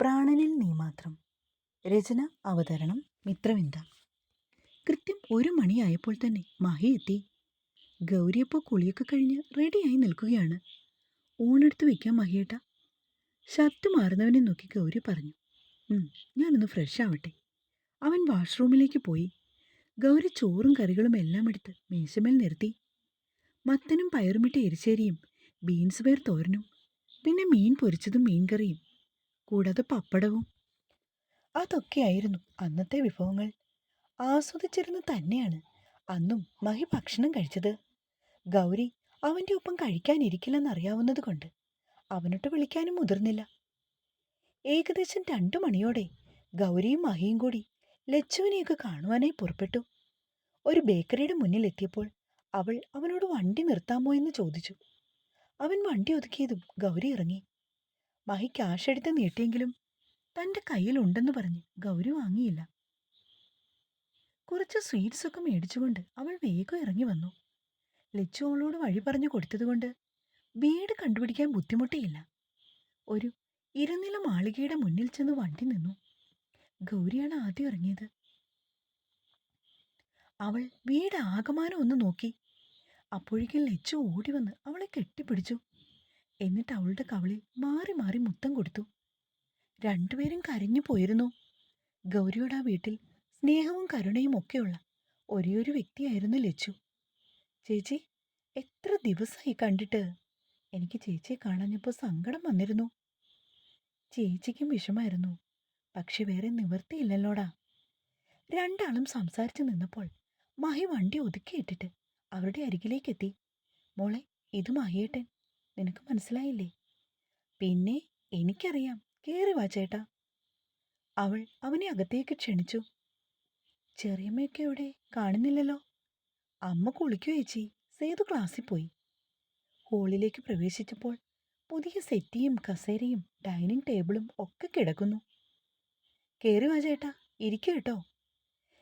പ്രാണനിൽ നീ മാത്രം. രചന അവതരണം മിത്രവിന്ദ. കൃത്യം ഒരു മണിയായപ്പോൾ തന്നെ മഹി എത്തി. ഗൗരിയപ്പോൾ കുളിയൊക്കെ കഴിഞ്ഞ് റെഡിയായി നിൽക്കുകയാണ്. ഊണെടുത്ത് വയ്ക്കാൻ മഹിയേട്ട. ഷർട്ട് മാറുന്നവനെ നോക്കി ഗൗരി പറഞ്ഞു. "ഉം, ഞാനൊന്ന് ഫ്രഷ് ആവട്ടെ. അവൻ വാഷ്റൂമിലേക്ക് പോയി. ഗൗരി ചോറും കറികളും എല്ലാം എടുത്ത് മേശമേൽ നിർത്തി. മത്തനും പയറുമിട്ട എരിശ്ശേരിയും ബീൻസ് പയർ തോരനും പിന്നെ മീൻ പൊരിച്ചതും മീൻകറിയും. കൂടാതെ പപ്പടവും. അതൊക്കെയായിരുന്നു അന്നത്തെ വിഭവങ്ങൾ. ആസ്വദിച്ചിരുന്നു തന്നെയാണ് അന്നും മഹി ഭക്ഷണം കഴിച്ചത്. ഗൗരി അവന്റെ ഒപ്പം കഴിക്കാനിരിക്കില്ലെന്നറിയാവുന്നത് കൊണ്ട് അവനൊട്ട് വിളിക്കാനും മുതിർന്നില്ല. ഏകദേശം രണ്ടു മണിയോടെ ഗൗരിയും മഹിയും കൂടി ലച്ചുവിനെയൊക്കെ കാണുവാനായി പുറപ്പെട്ടു. ഒരു ബേക്കറിയുടെ മുന്നിൽ എത്തിയപ്പോൾ അവൾ അവനോട് വണ്ടി നിർത്താമോ എന്ന് ചോദിച്ചു. അവൻ വണ്ടി ഒതുക്കിയതും ഗൗരി ഇറങ്ങി. മഹി ക്യാഷ് എടുത്ത് നീട്ടിയെങ്കിലും തന്റെ കയ്യിലുണ്ടെന്ന് പറഞ്ഞ് ഗൗരി വാങ്ങിയില്ല. കുറച്ച് സ്വീറ്റ്സ് ഒക്കെ മേടിച്ചുകൊണ്ട് അവൾ വേഗം ഇറങ്ങി വന്നു. ലച്ചു അവളോട് വഴി പറഞ്ഞു കൊടുത്തതുകൊണ്ട് വീട് കണ്ടുപിടിക്കാൻ ബുദ്ധിമുട്ടിയില്ല. ഒരു ഇരുനില മാളികയുടെ മുന്നിൽ ചെന്ന് വണ്ടി നിന്നു. ഗൗരിയാണ് ആദ്യം ഇറങ്ങിയത്. അവൾ വീട് ആകമാനം ഒന്ന് നോക്കി. അപ്പോഴേക്കും ലച്ചു ഓടി വന്ന് അവളെ കെട്ടിപ്പിടിച്ചു. എന്നിട്ട് അവളുടെ കവളിൽ മാറി മാറി മുത്തം കൊടുത്തു. രണ്ടുപേരും കരഞ്ഞു പോയിരുന്നു. ഗൗരിയുടെ ആ വീട്ടിൽ സ്നേഹവും കരുണയും ഒക്കെയുള്ള ഒരേയൊരു വ്യക്തിയായിരുന്നു ലച്ചു. ചേച്ചി എത്ര ദിവസമായി കണ്ടിട്ട്? എനിക്ക് ചേച്ചിയെ കാണാഞ്ഞപ്പോൾ സങ്കടം വന്നിരുന്നു. ചേച്ചിക്കും വിഷമായിരുന്നു പക്ഷെ വേറെ നിവർത്തിയില്ലല്ലോടാ രണ്ടാളും സംസാരിച്ചു നിന്നപ്പോൾ മഹി വണ്ടി ഒതുക്കിയിട്ടിട്ട് അവരുടെ അരികിലേക്കെത്തി. മോളെ ഇത് മഹിയേട്ടൻ. നിനക്ക് മനസ്സിലായില്ലേ? പിന്നെ എനിക്കറിയാം. കേറി വാ ചേട്ടാ. അവൾ അവനെ അകത്തേക്ക് ക്ഷണിച്ചു. ചെറിയമ്മയൊക്കെ ഇവിടെ കാണുന്നില്ലല്ലോ. അമ്മ കുളിക്കു ചേച്ചി. സേതു ക്ലാസ്സിൽ പോയി. ഹോളിലേക്ക് പ്രവേശിച്ചപ്പോൾ പുതിയ സെറ്റിയും കസേരയും ഡൈനിങ് ടേബിളും ഒക്കെ കിടക്കുന്നു. കേറി വാ ചേട്ടാ. ഇരിക്കു കേട്ടോ.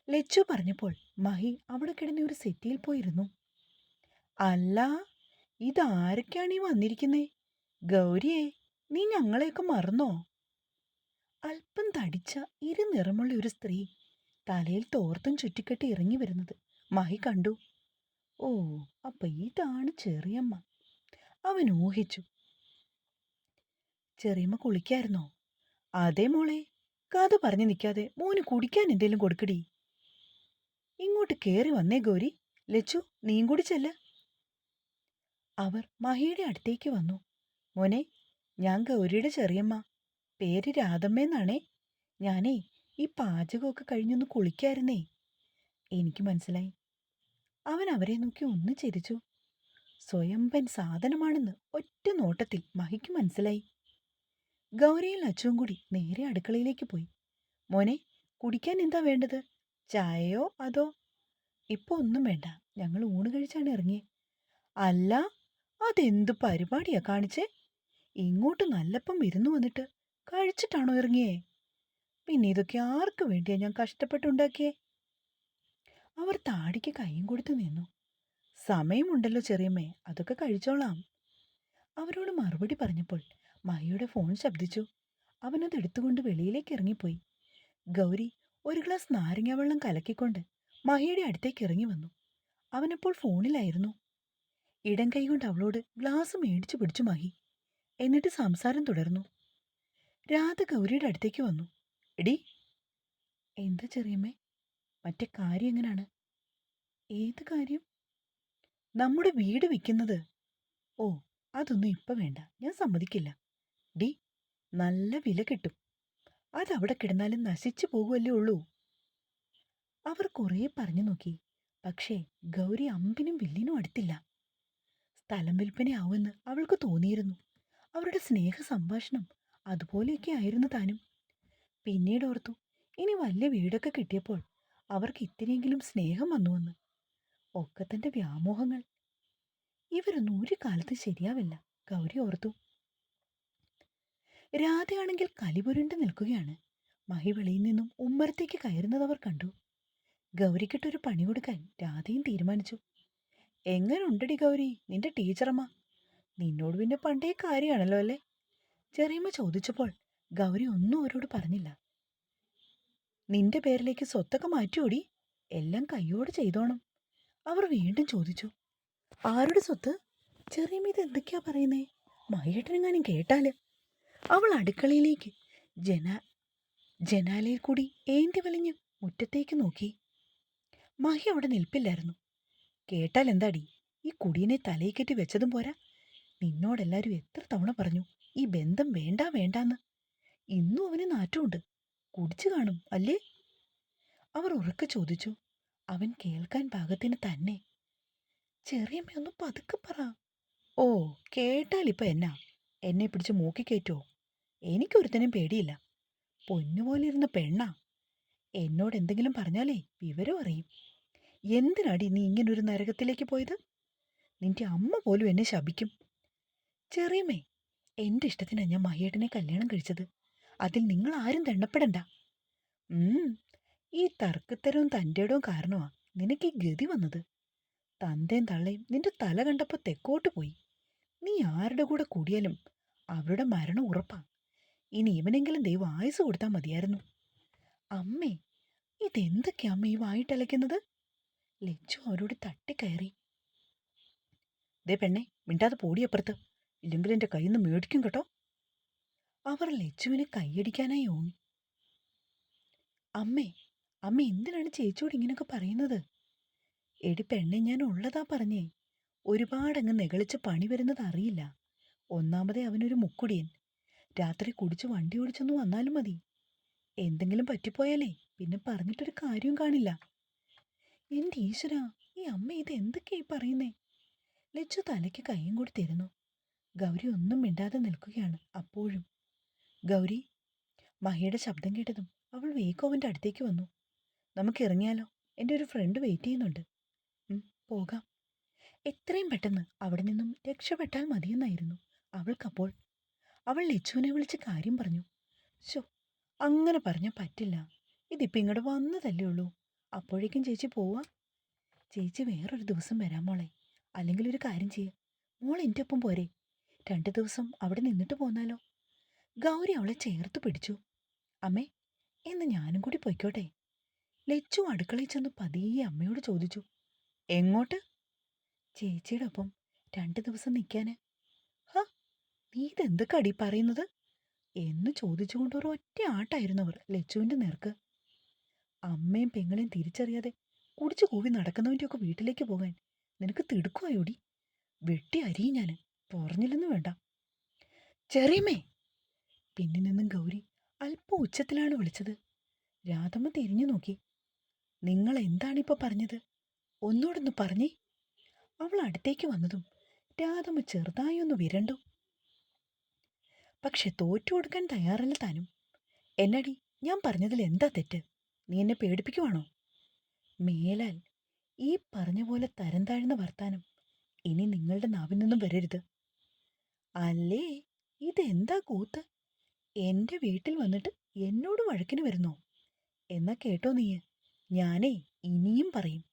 ലച്ചു പറഞ്ഞപ്പോൾ മഹി അവിടെ കിടന്ന ഒരു സെറ്റിയിൽ പോയിരുന്നു. അല്ല ഇതാരൊക്കെയാണ് വന്നിരിക്കുന്നേ? ഗൗരിയെ നീ ഞങ്ങളെയൊക്കെ മറന്നോ? അല്പം തടിച്ച ഇരുനിറമുള്ള ഒരു സ്ത്രീ തലയിൽ തോർത്തും ചുറ്റിക്കെട്ടി ഇറങ്ങി വരുന്നത് മഹി കണ്ടു. ഓ അപ്പൊ ഇതാണ് ചെറിയമ്മ. അവൻ ഊഹിച്ചു. ചെറിയമ്മ കുളിക്കായിരുന്നോ? അതേ മോളെ കഥ പറഞ്ഞു നിൽക്കാതെ മോന് കുടിക്കാൻ എന്തേലും കൊടുക്കടി. ഇങ്ങോട്ട് കേറി വന്നേ ഗൗരി. ലച്ചു നീയും കൂടി ചെല്ല്. അവർ മഹിയുടെ അടുത്തേക്ക് വന്നു. മോനെ ഞാൻ ഗൗരിയുടെ ചെറിയമ്മ. പേര് രാധമ്മേന്നാണേ ഞാനേ ഈ പാചകമൊക്കെ കഴിഞ്ഞൊന്ന് കുളിക്കായിരുന്നേ. എനിക്ക് മനസ്സിലായി. അവൻ അവരെ നോക്കി ഒന്ന് ചിരിച്ചു. സ്വയംപൻ സാധനമാണെന്ന് ഒറ്റ നോട്ടത്തിൽ മഹിക്ക് മനസ്സിലായി. ഗൗരിയും അച്ഛവും കൂടി നേരെ അടുക്കളയിലേക്ക് പോയി. മോനെ കുടിക്കാൻ എന്താ വേണ്ടത്? ചായയോ അതോ? ഇപ്പൊ ഒന്നും വേണ്ട. ഞങ്ങൾ ഊണ് കഴിച്ചാണ് ഇറങ്ങിയേ. അല്ല അതെന്ത് പരിപാടിയാ കാണിച്ചേ? ഇങ്ങോട്ട് നല്ലപ്പം വിരുന്നു വന്നിട്ട് കഴിച്ചിട്ടാണോ ഇറങ്ങിയേ? പിന്നെ ഇതൊക്കെ ആർക്ക് വേണ്ടിയാ ഞാൻ കഷ്ടപ്പെട്ടുണ്ടാക്കിയേ? അവർ താടിക്ക് കൈയും കൊടുത്തു നിന്നു. സമയമുണ്ടല്ലോ ചെറിയമ്മേ അതൊക്കെ കഴിച്ചോളാം. അവരോട് മറുപടി പറഞ്ഞപ്പോൾ മഹിയുടെ ഫോൺ ശബ്ദിച്ചു. അവനത് എടുത്തുകൊണ്ട് വെളിയിലേക്ക് ഇറങ്ങിപ്പോയി. ഗൗരി ഒരു ഗ്ലാസ് നാരങ്ങ വെള്ളം കലക്കിക്കൊണ്ട് മഹിയുടെ അടുത്തേക്ക് ഇറങ്ങി വന്നു. അവനപ്പോൾ ഫോണിലായിരുന്നു. ഇടം കൈകൊണ്ട് അവളോട് ഗ്ലാസ് മേടിച്ചു പിടിച്ചു മാഹി. എന്നിട്ട് സംസാരം തുടർന്നു. രാധ ഗൗരിയുടെ അടുത്തേക്ക് വന്നു. എടി എന്താ ചെറിയമ്മേ? മറ്റേ കാര്യം എങ്ങനാണ്? ഏത് കാര്യം? നമ്മുടെ വീട് വിൽക്കുന്നത്. ഓ അതൊന്നും ഇപ്പം വേണ്ട. ഞാൻ സമ്മതിക്കില്ല. ഡി നല്ല വില കിട്ടും. അതവിടെ കിടന്നാലും നശിച്ചു പോകുമല്ലേ ഉള്ളൂ. അവർ കുറേ പറഞ്ഞു നോക്കി. പക്ഷേ ഗൗരി അമ്പിനും വില്ലിനും അടുത്തില്ല. സ്ഥലം വിൽപ്പനയാവുമെന്ന് അവൾക്ക് തോന്നിയിരുന്നു. അവരുടെ സ്നേഹ സംഭാഷണം അതുപോലെയൊക്കെ ആയിരുന്നു താനും. പിന്നീട് ഓർത്തു ഇനി വലിയ വീടൊക്കെ കിട്ടിയപ്പോൾ അവർക്ക് ഇത്തിരിയെങ്കിലും സ്നേഹം വന്നുവെന്ന്. ഒക്കെ തന്റെ വ്യാമോഹങ്ങൾ. ഇവരൊന്നും ഒരു കാലത്ത് ശരിയാവില്ല ഗൗരി ഓർത്തു. രാധയാണെങ്കിൽ കലിപുരുണ്ട് നിൽക്കുകയാണ്. മഹിവെളിയിൽ നിന്നും ഉമ്മറത്തേക്ക് കയറുന്നത് അവർ കണ്ടു. ഗൗരിക്കിട്ടൊരു പണി കൊടുക്കാൻ രാധയും തീരുമാനിച്ചു. എങ്ങനുണ്ടടി ഗൗരി? നിന്റെ ടീച്ചറമ്മ. നിന്നോട് പിന്നെ പണ്ടേ കാര്യമാണല്ലോ അല്ലേ? ചെറിയമ്മ ചോദിച്ചപ്പോൾ ഗൗരി ഒന്നും അവരോട് പറഞ്ഞില്ല. നിന്റെ പേരിലേക്ക് സ്വത്തൊക്കെ മാറ്റിയോടി? എല്ലാം കയ്യോട് ചെയ്തോണം. അവർ വീണ്ടും ചോദിച്ചു. ആരുടെ സ്വത്ത്? ചെറിയമ്മ ഇത് എന്തൊക്കെയാ പറയുന്നേ? മഹേട്ടനെങ്ങാനും കേട്ടാൽ? അവൾ അടുക്കളയിലേക്ക് ജന ജനാലയിൽ കൂടി ഏന്തി വലിഞ്ഞ് മുറ്റത്തേക്ക് നോക്കി. മഹി അവിടെ നിൽപ്പില്ലായിരുന്നു. കേട്ടാൽ എന്താടി? ഈ കുടിയനെ തലയിൽ കെട്ടി വെച്ചതും പോരാ. നിന്നോടെല്ലാരും എത്ര തവണ പറഞ്ഞു ഈ ബന്ധം വേണ്ട വേണ്ടാന്ന്. ഇന്നും അവന് നാറ്റമുണ്ട്. കുടിച്ചു കാണും അല്ലേ? അവർ ഉറക്കെ ചോദിച്ചു അവൻ കേൾക്കാൻ പാകത്തിന് തന്നെ. ചെറിയമ്മയൊന്ന് പതുക്കെ പറ. ഓ കേട്ടാലിപ്പോ എന്നാ? എന്നെ പിടിച്ച് മൂക്കി കയറ്റോ എനിക്കൊരുത്തനും പേടിയില്ല. പൊന്നുപോലെ ഇരുന്ന പെണ്ണാ. എന്നോട് എന്തെങ്കിലും പറഞ്ഞാലേ വിവരം അറിയും. എന്തിനാടി നീ ഇങ്ങനൊരു നരകത്തിലേക്ക് പോയത്? നിന്റെ അമ്മ പോലും എന്നെ ശപിക്കും. ചെറിയമ്മേ എന്റെ ഇഷ്ടത്തിനാ ഞാൻ മഹിയേട്ടനെ കല്യാണം കഴിച്ചത്. അതിൽ നിങ്ങൾ ആരും തെണ്ണപ്പെടണ്ട ഈ തർക്കത്തരവും തന്റെടവും കാരണമാ നിനക്ക് ഈ ഗതി വന്നത്. തന്തയും തള്ളയും നിന്റെ തല കണ്ടപ്പോ തെക്കോട്ട് പോയി. നീ ആരുടെ കൂടെ കൂടിയാലും അവരുടെ മരണം ഉറപ്പാ. ഇനി ഇവനെങ്കിലും ദൈവം ആയുസ് കൊടുത്താൽ മതിയായിരുന്നു. അമ്മേ ഇതെന്തൊക്കെയാ അമ്മ ഈ വായിട്ടലയ്ക്കുന്നത് ലച്ചു അവരോട് തട്ടിക്കയറി? ദേ പെണ്ണെ മിണ്ടാതെ പോടിയപ്പുറത്ത്. ഇല്ലെങ്കിൽ എന്റെ കയ്യിൽ മേടിക്കും കേട്ടോ. അവർ ലജ്ജുവിന് കൈയടിക്കാനായി ഓങ്ങി. അമ്മേ അമ്മ എന്തിനാണ് ചേച്ചിയോട് ഇങ്ങനെയൊക്കെ പറയുന്നത്? എടി പെണ്ണെ ഞാൻ ഉള്ളതാ പറഞ്ഞേ. ഒരുപാടങ്ങ് നികളിച്ച് പണി വരുന്നത് അറിയില്ല. ഒന്നാമതേ അവനൊരു മുക്കുടിയൻ. രാത്രി കുടിച്ച് വണ്ടി ഓടിച്ചൊന്ന് വന്നാലും മതി. എന്തെങ്കിലും പറ്റിപ്പോയാലേ പിന്നെ പറഞ്ഞിട്ടൊരു കാര്യവും കാണില്ല. എന്റെ ഈശ്വര ഈ അമ്മ ഇത് എന്തൊക്കെയായി പറയുന്നേ? ലച്ചു തലയ്ക്ക് കൈയും കൂടി തരുന്നു. ഗൗരി ഒന്നും മിണ്ടാതെ നിൽക്കുകയാണ് അപ്പോഴും. ഗൗരി മഹിയുടെ ശബ്ദം കേട്ടതും അവൾ വേഗം അടുത്തേക്ക് വന്നു. നമുക്ക് ഇറങ്ങിയാലോ? എന്റെ ഒരു ഫ്രണ്ട് വെയിറ്റ് ചെയ്യുന്നുണ്ട്. പോകാം. എത്രയും പെട്ടെന്ന് അവിടെ നിന്നും രക്ഷപ്പെട്ടാൽ മതിയെന്നായിരുന്നു അവൾക്കപ്പോൾ. അവൾ ലച്ചുവിനെ വിളിച്ച് കാര്യം പറഞ്ഞു. ശോ അങ്ങനെ പറഞ്ഞാൽ പറ്റില്ല. ഇതിപ്പോൾ ഇങ്ങോട്ട് വന്നതല്ലേ ഉള്ളൂ. അപ്പോഴേക്കും ചേച്ചി പോവാ. ചേച്ചി വേറൊരു ദിവസം വരാം മോളെ. അല്ലെങ്കിൽ ഒരു കാര്യം ചെയ്യാം. മോൾ എന്റെ ഒപ്പം പോരെ. രണ്ട് ദിവസം അവിടെ നിന്നിട്ട് പോന്നാലോ. ഗൗരി അവളെ ചേർത്ത് പിടിച്ചു. അമ്മേ എന്ന് ഞാനും കൂടി പൊയ്ക്കോട്ടെ. ലച്ചു അടുക്കളയിൽ ചെന്ന് പതിയെ അമ്മയോട് ചോദിച്ചു. എങ്ങോട്ട്? ചേച്ചിയുടെ ഒപ്പം രണ്ട് ദിവസം നിൽക്കാന് ഹാ നീ ഇതെന്തൊക്കെ അടി പറയുന്നത്? എന്ന് ചോദിച്ചുകൊണ്ട് ഒരു ഒറ്റ ആട്ടായിരുന്നു അവർ ലച്ചുവിന്റെ നേർക്ക്. അമ്മയും പെങ്ങളെയും തിരിച്ചറിയാതെ കുടിച്ചു കൂവി നടക്കുന്നവന്റെയൊക്കെ വീട്ടിലേക്ക് പോകാൻ നിനക്ക് തിടുക്കുവായോടി വെട്ടി അരിയും ഞാൻ. പറഞ്ഞില്ലെന്ന് വേണ്ട. ചെറിയമ്മേ! പിന്നിൽ നിന്നും ഗൗരി അല്പം ഉച്ചത്തിലാണ് വിളിച്ചത്. രാധമ്മ തിരിഞ്ഞു നോക്കി. നിങ്ങൾ എന്താണിപ്പോൾ പറഞ്ഞത്? ഒന്നോടൊന്ന് പറഞ്ഞേ. അവൾ അടുത്തേക്ക് വന്നതും രാധമ്മ ചെറുതായി ഒന്ന് വിരണ്ടു. പക്ഷെ തോറ്റു കൊടുക്കാൻ തയ്യാറല്ല താനും. എന്നടി ഞാൻ പറഞ്ഞതിൽ എന്താ തെറ്റ്? നീ എന്നെ പേടിപ്പിക്കുവാണോ? മേലാൽ ഈ പറഞ്ഞ പോലെ തരം താഴ്ന്ന വർത്താനം ഇനി നിങ്ങളുടെ നാവിൽ നിന്നും വരരുത്. അല്ലേ? ഇതെന്താ കൂത്ത്? എന്റെ വീട്ടിൽ വന്നിട്ട് എന്നോട് വഴക്കിന് വരുന്നോ? എന്നാ കേട്ടോ നീ. ഞാനേ ഇനിയും പറയും.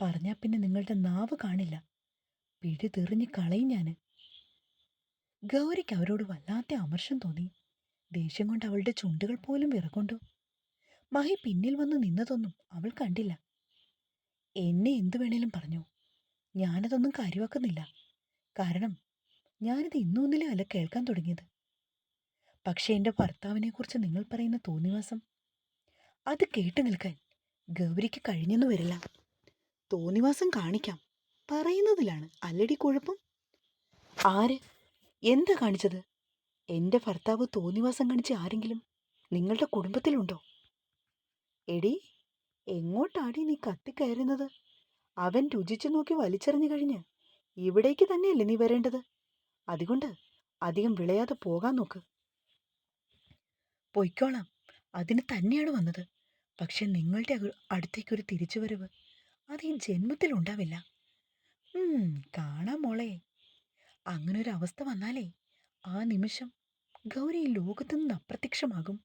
പറഞ്ഞാ പിന്നെ നിങ്ങളുടെ നാവ് കാണില്ല. പിടി തെറിഞ്ഞ് കളയും ഞാൻ ഗൗരിക്ക് അവരോട് വല്ലാത്ത അമർഷം തോന്നി. ദേഷ്യം കൊണ്ട് അവളുടെ ചുണ്ടുകൾ പോലും വിറകൊണ്ടു. മഹി പിന്നിൽ വന്ന് നിന്നതൊന്നും അവൾ കണ്ടില്ല. എന്നെ എന്തു വേണേലും പറഞ്ഞു. ഞാനതൊന്നും കാര്യമാക്കുന്നില്ല. കാരണം ഞാനിത് ഇന്നൊന്നിലും അല്ല കേൾക്കാൻ തുടങ്ങിയത്. പക്ഷേ എന്റെ ഭർത്താവിനെക്കുറിച്ച് നിങ്ങൾ പറയുന്ന തോന്നിവാസം അത് കേട്ടു നിൽക്കാൻ ഗൗരിക്ക് കഴിഞ്ഞെന്ന് വരില്ല. തോന്നിവാസം കാണിക്കാം. പറയുന്നതിലാണ്. അല്ലടി കുഴപ്പം. ആര്? എന്താ കാണിച്ചത്? എന്റെ ഭർത്താവ് തോന്നിവാസം കാണിച്ച ആരെങ്കിലും നിങ്ങളുടെ കുടുംബത്തിലുണ്ടോ? എടി എങ്ങോട്ടാടി നീ കത്തിക്കയറുന്നത് അവൻ രുചിച്ചു നോക്കി വലിച്ചെറിഞ്ഞു കഴിഞ്ഞ് ഇവിടേക്ക് തന്നെയല്ലേ നീ വരേണ്ടത്? അതുകൊണ്ട് അധികം വിളയാതെ പോകാൻ നോക്ക്. പൊയ്ക്കോളാം അതിന് തന്നെയാണ് വന്നത്. പക്ഷെ നിങ്ങളുടെ അടുത്തേക്കൊരു തിരിച്ചുവരവ് അത് ഈ ജന്മത്തിൽ ഉണ്ടാവില്ല. കാണാം മോളെ. അങ്ങനെ ഒരു അവസ്ഥ വന്നാലേ ആ നിമിഷം ഗൗരി ഈ ലോകത്തു നിന്ന് അപ്രത്യക്ഷമാകും.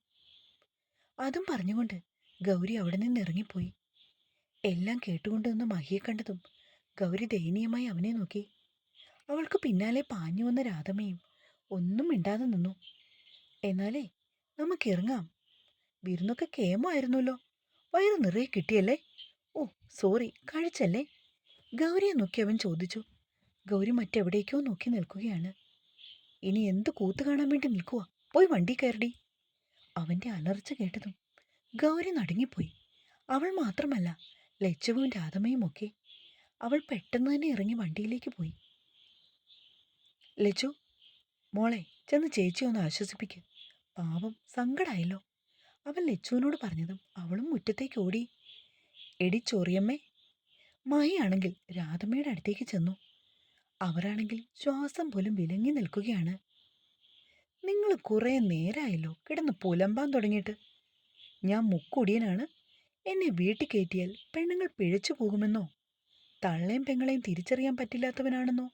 അതും പറഞ്ഞുകൊണ്ട് ഗൗരി അവിടെ നിന്ന് ഇറങ്ങിപ്പോയി. എല്ലാം കേട്ടുകൊണ്ട് നിന്ന് മഹിയെ കണ്ടതും ഗൗരി ദയനീയമായി അവനെ നോക്കി. അവൾക്ക് പിന്നാലെ പാഞ്ഞു വന്ന രാധമയും ഒന്നും മിണ്ടാതെ നിന്നു. എന്നാലേ നമുക്ക് ഇറങ്ങാം. വിരുന്നൊക്കെ കേമായിരുന്നല്ലോ. വയറ് നിറയെ കിട്ടിയല്ലേ? ഓ സോറി കഴിച്ചല്ലേ? ഗൗരിയെ നോക്കി അവൻ ചോദിച്ചു. ഗൗരി മറ്റെവിടേക്കോ നോക്കി നിൽക്കുകയാണ്. ഇനി എന്ത് കൂത്ത് കാണാൻ വേണ്ടി നിൽക്കുക പോയി വണ്ടി കയറടി. അവന്റെ അലർച്ച കേട്ടതും ഗൗരി നടുങ്ങിപ്പോയി. അവൾ മാത്രമല്ല ലച്ചുവും രാധമയും ഒക്കെ. അവൾ പെട്ടെന്ന് തന്നെ ഇറങ്ങി വണ്ടിയിലേക്ക് പോയി. ലച്ചു മോളെ ചെന്ന് ചേച്ചി ഒന്ന് ആശ്വസിപ്പിക്ക്. പാവം സങ്കടായല്ലോ. അവൻ ലച്ചുവിനോട് പറഞ്ഞതും അവളും മുറ്റത്തേക്ക് ഓടി. എടി ചൊറിയമ്മേ. മഹിയാണെങ്കിൽ രാധമ്മയുടെ അടുത്തേക്ക് ചെന്നു. അവരാണെങ്കിൽ ശ്വാസം പോലും വിലങ്ങി നിൽക്കുകയാണ്. നിങ്ങൾ കുറേ നേരമായല്ലോ കിടന്ന് പുലമ്പാൻ തുടങ്ങിയിട്ട്. ഞാൻ മുക്കൊടിയനാണ്. എന്നെ വീട്ടിൽ കയറ്റിയാൽ പെണ്ണുങ്ങൾ പിഴച്ചു പോകുമെന്നോ? തള്ളയും പെങ്ങളെയും തിരിച്ചറിയാൻ പറ്റില്ലാത്തവനാണെന്നോ?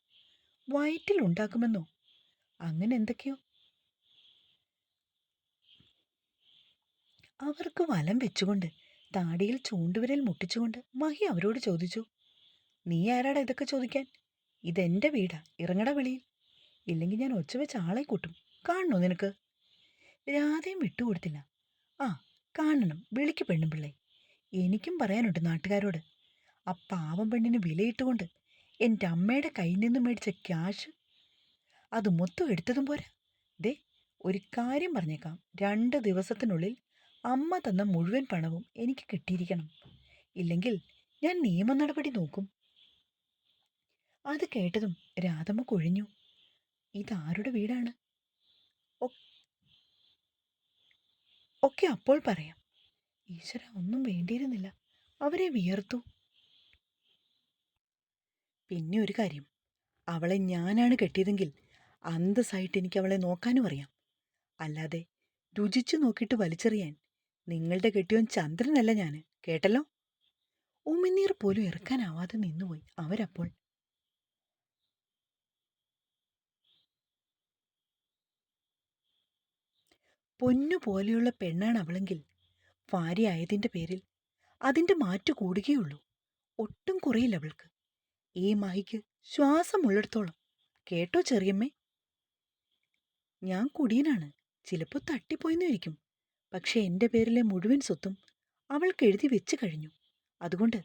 വയറ്റിലുണ്ടാക്കുമെന്നോ അങ്ങനെ എന്തൊക്കെയോ? അവർക്ക് വലം വെച്ചുകൊണ്ട് താടിയിൽ ചൂണ്ടുവിരൽ മുട്ടിച്ചുകൊണ്ട് മഹി അവരോട് ചോദിച്ചു നീ ആരാടാ ഇതൊക്കെ ചോദിക്കാൻ? ഇതെന്റെ വീടാ ഇറങ്ങട വെളിയിൽ. ഇല്ലെങ്കിൽ ഞാൻ ഒച്ച വെച്ച് ആളെ കൂട്ടും. കാണണോ നിനക്ക്? രാധയും വിട്ടുകൊടുത്തില്ല. ആ കാണണം. വിളിക്ക് പെണ്ണും പിള്ളേ എനിക്കും പറയാനുണ്ട് നാട്ടുകാരോട്. ആ പാവം പെണ്ണിന് വിലയിട്ടുകൊണ്ട് എന്റെ അമ്മയുടെ കയ്യിൽ നിന്ന് മേടിച്ച ക്യാഷ്. അത് മൊത്തം എടുത്തതും പോരാ. ദേ ഒരു കാര്യം പറഞ്ഞേക്കാം. രണ്ട് ദിവസത്തിനുള്ളിൽ അമ്മ തന്ന മുഴുവൻ പണവും എനിക്ക് കിട്ടിയിരിക്കണം. ഇല്ലെങ്കിൽ ഞാൻ നിയമ നടപടി നോക്കും. അത് കേട്ടതും രാധമ്മ കൊഴിഞ്ഞു. ഇതാരുടെ വീടാണ്? ഒക്കെ അപ്പോൾ പറയാം. ഈശ്വര ഒന്നും വേണ്ടിയിരുന്നില്ല. അവരെ വിയർത്തു. പിന്നെ ഒരു കാര്യം. അവളെ ഞാനാണ് കെട്ടിയതെങ്കിൽ അന്തസ്സായിട്ട് എനിക്ക് അവളെ നോക്കാനും അറിയാം. അല്ലാതെ രുചിച്ചു നോക്കിയിട്ട് വലിച്ചെറിയാൻ നിങ്ങളുടെ കെട്ടിയോൻ ചന്ദ്രനല്ല ഞാൻ കേട്ടല്ലോ? ഉമിനീർ പോലും ഇറക്കാനാവാതെ നിന്നുപോയി അവരപ്പോൾ പൊന്നു പോലെയുള്ള പെണ്ണാണ് അവളെങ്കിൽ. ഭാര്യയായതിന്റെ പേരിൽ അതിന്റെ മാറ്റു കൂടുകയുള്ളൂ. ഒട്ടും കുറയില്ല അവൾക്ക്. ഈ മായിക്ക് ശ്വാസമുള്ളിടത്തോളം കേട്ടോ ചെറിയമ്മേ? ഞാൻ കുടിയനാണ്. ചിലപ്പോൾ തട്ടിപ്പോയെന്നിരിക്കും പക്ഷെ എന്റെ പേരിലെ മുഴുവൻ സ്വത്തും അവൾക്ക് എഴുതി വെച്ച് കഴിഞ്ഞു. അതുകൊണ്ട്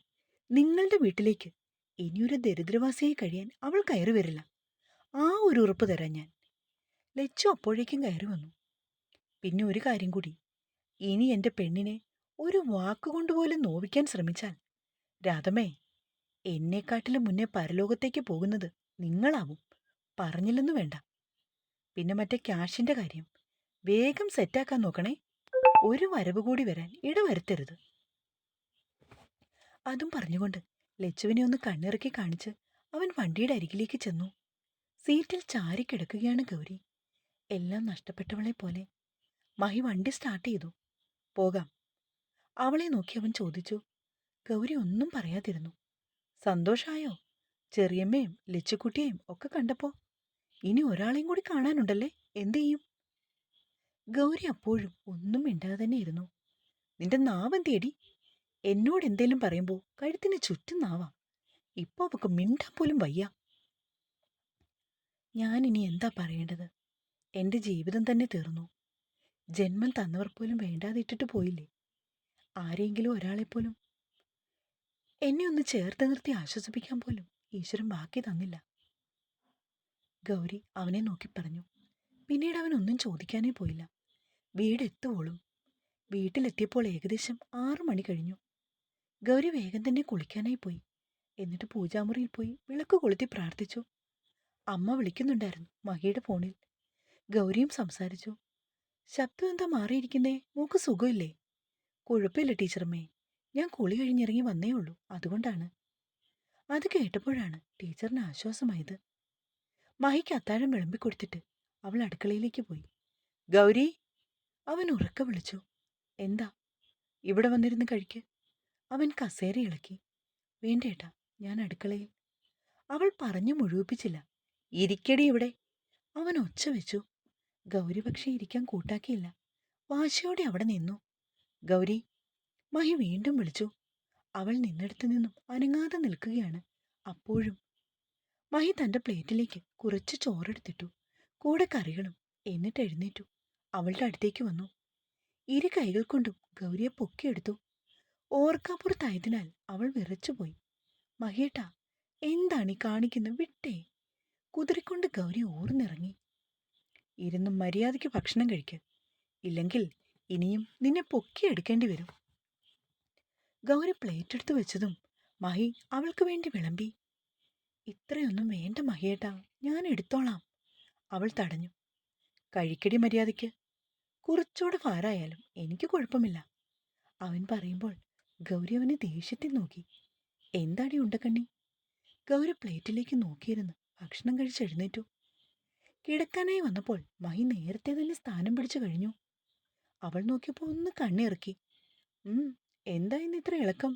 നിങ്ങളുടെ വീട്ടിലേക്ക് ഇനിയൊരു ദരിദ്രവാസിയായി കഴിയാൻ അവൾ കയറി വരില്ല. ആ ഒരു ഉറപ്പ് തരാൻ ഞാൻ. ലച്ചു അപ്പോഴേക്കും കയറി വന്നു. പിന്നെ ഒരു കാര്യം കൂടി. ഇനി എന്റെ പെണ്ണിനെ ഒരു വാക്കുകൊണ്ട് പോലും നോവിക്കാൻ ശ്രമിച്ചാൽ. രാധമേ എന്നെക്കാട്ടിലും മുന്നേ പരലോകത്തേക്ക് പോകുന്നത് നിങ്ങളാവും. പറഞ്ഞില്ലെന്നു വേണ്ട. പിന്നെ മറ്റേ ക്യാഷിന്റെ കാര്യം. വേഗം സെറ്റാക്കാൻ നോക്കണേ. ഒരു വരവ് കൂടി വരാൻ ഇടവരുത്തരുത്. അതും പറഞ്ഞുകൊണ്ട് ലച്ചുവിനെ ഒന്ന് കണ്ണിറക്കി കാണിച്ച് അവൻ വണ്ടിയുടെ അരികിലേക്ക് ചെന്നു. സീറ്റിൽ ചാരിക്കിടക്കുകയാണ് ഗൗരി. എല്ലാം നഷ്ടപ്പെട്ടവളെ പോലെ മഹി വണ്ടി സ്റ്റാർട്ട് ചെയ്തു. പോകാം. അവളെ നോക്കി അവൻ ചോദിച്ചു ഗൗരി ഒന്നും പറയാതിരുന്നു. സന്തോഷായോ? ചെറിയമ്മയും ലച്ചുക്കുട്ടിയെയും ഒക്കെ കണ്ടപ്പോ? ഇനി ഒരാളെയും കൂടി കാണാനുണ്ടല്ലേ? എന്തു ചെയ്യും? ഗൗരി അപ്പോഴും ഒന്നും മിണ്ടാതെ തന്നെ ഇരുന്നു. നിന്റെ നാവൻ തേടി എന്നോട് എന്തേലും പറയുമ്പോ കഴുത്തിന് ചുറ്റും നാവാം. ഇപ്പൊ അവക്ക് മിണ്ടാൻ പോലും വയ്യ. ഞാൻ ഇനി എന്താ പറയേണ്ടത്? എന്റെ ജീവിതം തന്നെ തീർന്നു. ജന്മം തന്നവർ പോലും വേണ്ടാതിട്ടിട്ട് പോയില്ലേ? ആരെങ്കിലും ഒരാളെപ്പോലും. എന്നെ ഒന്ന് ചേർത്ത് നിർത്തി ആശ്വസിപ്പിക്കാൻ പോലും ഈശ്വരൻ ബാക്കി തന്നില്ല. ഗൗരി അവനെ നോക്കി പറഞ്ഞു. പിന്നീട് അവൻ ഒന്നും ചോദിക്കാനേ പോയില്ല. വീടെത്തുവോളും വീട്ടിലെത്തിയപ്പോൾ ഏകദേശം ആറു മണി കഴിഞ്ഞു. ഗൗരി വേഗം തന്നെ കുളിക്കാനായി പോയി. എന്നിട്ട് പൂജാമുറിയിൽ പോയി വിളക്ക് കൊളുത്തി പ്രാർത്ഥിച്ചു. അമ്മ വിളിക്കുന്നുണ്ടായിരുന്നു മഹിയുടെ ഫോണിൽ. ഗൗരിയും സംസാരിച്ചു. ശബ്ദം എന്താ മാറിയിരിക്കുന്നേ? മൂക്ക് സുഖമില്ലേ? കുഴപ്പമില്ല ടീച്ചറമ്മേ. ഞാൻ കുളി കഴിഞ്ഞിറങ്ങി വന്നേ ഉള്ളൂ. അതുകൊണ്ടാണ്. അത് കേട്ടപ്പോഴാണ് ടീച്ചറിന് ആശ്വാസമായത്. മഹിക്ക് അത്താഴം വിളമ്പിക്കൊടുത്തിട്ട് അവൾ അടുക്കളയിലേക്ക് പോയി. ഗൗരി അവൻ ഉറക്ക വിളിച്ചു. എന്താ? ഇവിടെ വന്നിരുന്ന് കഴിക്ക്. അവൻ കസേര ഇളക്കി. വേണ്ടേട്ടാ ഞാൻ അടുക്കളയിൽ. അവൾ പറഞ്ഞു മുഴുവിപ്പിച്ചില്ല. ഇരിക്കടി ഇവിടെ. അവൻ ഒച്ച വെച്ചു. ഗൗരി പക്ഷേ ഇരിക്കാൻ കൂട്ടാക്കിയില്ല. വാശിയോടെ അവിടെ നിന്നു. ഗൗരി മഹി വീണ്ടും വിളിച്ചു. അവൾ നിന്നിടത്തു നിന്നും അനങ്ങാതെ നിൽക്കുകയാണ് അപ്പോഴും. മഹി തന്റെ പ്ലേറ്റിലേക്ക് കുറച്ച് ചോറെടുത്തിട്ടു. കൂടെ കറികളും എന്നിട്ട് എഴുന്നേറ്റു. അവളുടെ അടുത്തേക്ക് വന്നു. ഇരു കൈകൾ കൊണ്ടും ഗൗരിയെ പൊക്കിയെടുത്തു. ഓർക്കാപ്പുറത്തായതിനാൽ അവൾ വിറച്ചുപോയി. മഹിയേട്ട എന്താണ് ഈ കാണിക്കുന്ന വിട്ടേ. കുതിരിക്കൊണ്ട് ഗൗരി ഊർന്നിറങ്ങി. ഇരുന്ന് മര്യാദയ്ക്ക് ഭക്ഷണം കഴിക്ക്. ഇല്ലെങ്കിൽ ഇനിയും നിന്നെ പൊക്കിയെടുക്കേണ്ടി വരും. ഗൗരി പ്ലേറ്റ് എടുത്തു വെച്ചതും മഹി അവൾക്ക് വേണ്ടി വിളമ്പി. ഇത്രയൊന്നും വേണ്ട മഹിയേട്ടാ ഞാൻ എടുത്തോളാം. അവൾ തടഞ്ഞു. കഴിക്കടി മര്യാദയ്ക്ക്. കുറച്ചുകൂടെ ഭാരായാലും എനിക്ക് കുഴപ്പമില്ല. അവൻ പറയുമ്പോൾ ഗൗരി അവനെ ദേഷ്യത്തിൽ നോക്കി. എന്താടി ഉണ്ടക്കണ്ണി? ഗൗരി പ്ലേറ്റിലേക്ക് നോക്കിയിരുന്നു ഭക്ഷണം കഴിച്ചെഴുന്നേറ്റു കിടക്കാനായി വന്നപ്പോൾ മഹി നേരത്തെ തന്നെ സ്ഥാനം പിടിച്ചു കഴിഞ്ഞു. അവൾ നോക്കിയപ്പോൾ ഒന്ന് കണ്ണിറക്കി. എന്താ ഇന്ന് ഇത്ര ഇളക്കം?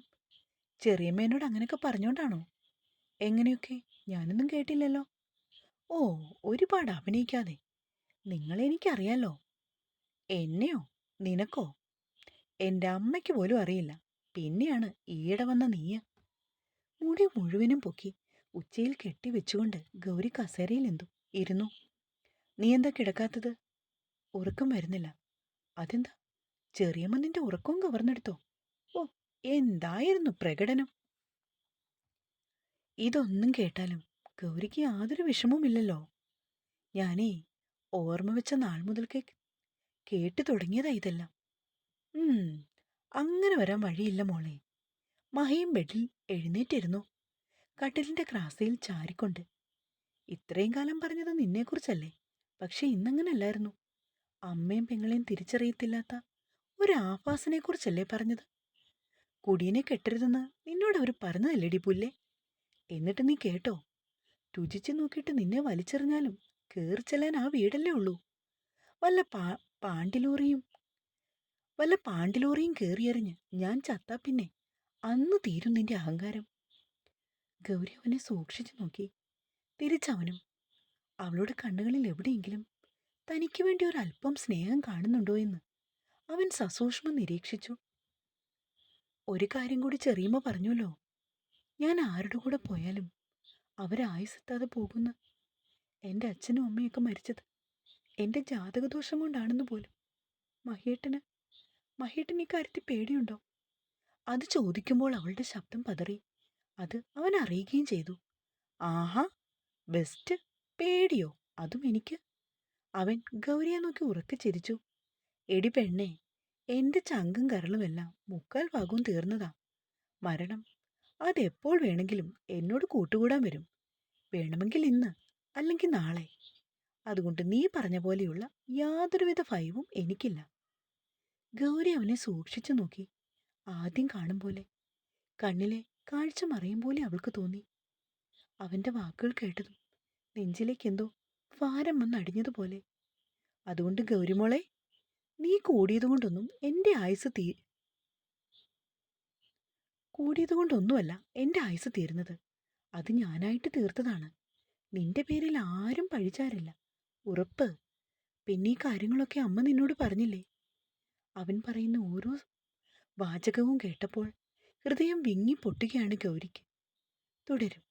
ചെറിയമ്മേനോട് അങ്ങനെയൊക്കെ പറഞ്ഞോണ്ടാണോ? എങ്ങനെയൊക്കെ? ഞാനൊന്നും കേട്ടില്ലല്ലോ. ഓ ഒരുപാട് അഭിനയിക്കാതെ. നിങ്ങളെ എനിക്കറിയാലോ. എന്നെയോ? നിനക്കോ? എന്റെ അമ്മയ്ക്ക് പോലും അറിയില്ല. പിന്നെയാണ് ഈയിടെ വന്ന നീയ. മുടി മുഴുവനും പൊക്കി ഉച്ചയിൽ കെട്ടിവെച്ചുകൊണ്ട് ഗൗരി കസേരയിൽ എന്തു ഇരുന്നു നീ എന്താ കിടക്കാത്തത്? ഉറക്കം വരുന്നില്ല. അതെന്താ? ചെറിയ നിന്റെ ഉറക്കവും കവർന്നെടുത്തോ. ഓ എന്തായിരുന്നു പ്രകടനം? ഇതൊന്നും കേട്ടാലും ഗൗരിക്ക് യാതൊരു വിഷമവുമില്ലല്ലോ. ഞാനേ ഓർമ്മ വെച്ച നാൾ മുതൽക്കേ കേട്ടു തുടങ്ങിയതാ ഇതെല്ലാം. അങ്ങനെ വരാൻ വഴിയില്ല മോളെ. മഹയും ബെഡിൽ എഴുന്നേറ്റിരുന്നു. കട്ടിലിന്റെ ക്രാസയിൽ ചാരിക്കൊണ്ട്. ഇത്രയും കാലം പറഞ്ഞത് നിന്നെക്കുറിച്ചല്ലേ? പക്ഷെ ഇന്നങ്ങനല്ലായിരുന്നു. അമ്മയും പെങ്ങളെയും തിരിച്ചറിയത്തില്ലാത്ത ഒരു ആഭാസനെക്കുറിച്ചല്ലേ പറഞ്ഞത്? കുടീനെ കെട്ടരുതെന്ന് നിന്നോട് അവർ പറഞ്ഞതല്ലേടി പുല്ലേ? എന്നിട്ട് നീ കേട്ടോ? രുചിച്ചു നോക്കിയിട്ട് നിന്നെ വലിച്ചെറിഞ്ഞാലും കേറിച്ചെല്ലാൻ ആ വീടല്ലേ ഉള്ളൂ. വല്ല പാ പാണ്ടിലോറിയും വല്ല പാണ്ടിലോറിയും കേറിയെറിഞ്ഞ് ഞാൻ ചത്താ പിന്നെ അന്ന് തീരും നിന്റെ അഹങ്കാരം. ഗൗരി അവനെ സൂക്ഷിച്ചു നോക്കി. തിരിച്ചവനും അവളുടെ കണ്ണുകളിൽ എവിടെയെങ്കിലും തനിക്ക് വേണ്ടി ഒരു അല്പം സ്നേഹം കാണുന്നുണ്ടോ എന്ന് അവൻ സസൂക്ഷ്മം നിരീക്ഷിച്ചു. ഒരു കാര്യം കൂടി ചെറിയമ്മ പറഞ്ഞല്ലോ ഞാൻ ആരുടെ കൂടെ പോയാലും അവരായുസെത്താതെ പോകുന്ന. എന്റെ അച്ഛനും അമ്മയൊക്കെ മരിച്ചത് എന്റെ ജാതകദോഷം കൊണ്ടാണെന്ന് പോലും. മഹേട്ടന് മഹേട്ടന് ഇക്കാര്യത്തിൽ പേടിയുണ്ടോ? അത് ചോദിക്കുമ്പോൾ അവളുടെ ശബ്ദം പതറി. അത് അവൻ അറിയുകയും ചെയ്തു. ആഹാ ബെസ്റ്റ് പേടിയോ? അതും എനിക്ക്. അവൻ ഗൗരിയെ നോക്കി ഉറക്കെ ചിരിച്ചു. എടി പെണ്ണേ എന്റെ ചങ്കും കരളുമെല്ലാം മുക്കാൽ ഭാഗവും തീർന്നതാ. മരണം. അതെപ്പോൾ വേണമെങ്കിലും എന്നോട് കൂട്ടുകൂടാൻ വരും. വേണമെങ്കിൽ ഇന്ന് അല്ലെങ്കിൽ നാളെ. അതുകൊണ്ട് നീ പറഞ്ഞ പോലെയുള്ള യാതൊരുവിധ ഭയവും എനിക്കില്ല. ഗൗരി അവനെ സൂക്ഷിച്ചു നോക്കി. ആദ്യം കാണും പോലെ. കണ്ണിലെ കാഴ്ച മറയും പോലെ അവൾക്ക് തോന്നി. അവന്റെ വാക്കുകൾ കേട്ടതും നെഞ്ചിലേക്ക് എന്തോ ഭാരം വന്ന് അടിഞ്ഞതുപോലെ. അതുകൊണ്ട് ഗൗരിമോളെ നീ കൂടിയതുകൊണ്ടൊന്നും എന്റെ ആയുസ് തീ കൂടിയതുകൊണ്ടൊന്നുമല്ല എന്റെ ആയുസ് തീരുന്നത്. അത് ഞാനായിട്ട് തീർത്തതാണ്. നിന്റെ പേരിൽ ആരും പഴിച്ചാരില്ല. ഉറപ്പ്. പിന്നെ ഈ കാര്യങ്ങളൊക്കെ അമ്മ നിന്നോട് പറഞ്ഞില്ലേ? അവൻ പറയുന്ന ഓരോ വാചകവും കേട്ടപ്പോൾ ഹൃദയം വിങ്ങി പൊട്ടുകയാണ് ഗൗരിക്ക്. തുടരും.